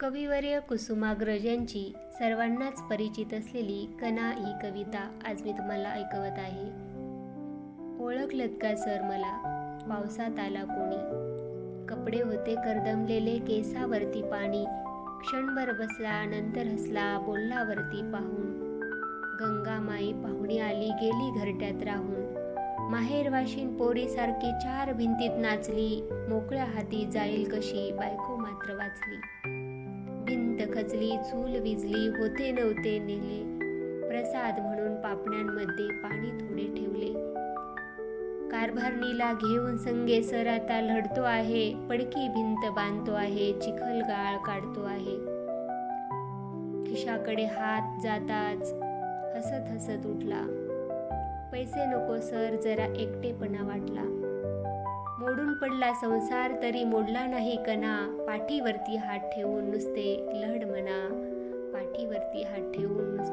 कविवर्य कुसुमाग्रज यांची सर्वांनाच परिचित असलेली कना ही कविता आज मी तुम्हाला ऐकवत आहे. ओळखलत का सर मला? पावसात आला कोणी? कपडे होते करदमलेले केसावरती पाणी. क्षणभर बसला नंतर हसला बोललावरती पाहून. गंगामाई पाहुणी आली गेली घरट्यात राहून. माहेरवाशीन पोरीसारखी चार भिंतीत नाचली. मोकळ्या हाती जाईल कशी? बायको मात्र वाचली. भिंत खचली चूल विजली होते नव्हते नेले. प्रसाद म्हणून पापण्यांमध्ये पाणी थोडे ठेवले. कारभारणीला घेऊन संगे सर आता लढतो आहे. पडकी भिंत बांधतो आहे चिखल गाळ काढतो आहे. खिशाकडे हात जाताच हसत हसत उठला. पैसे नको सर जरा एकटेपणा वाटला. पडला संसार तरी मोडला नाही कणा. पाठीवरती हात ठेवून नुसते लढ म्हणा पाठीवरती हात ठेवून नुसते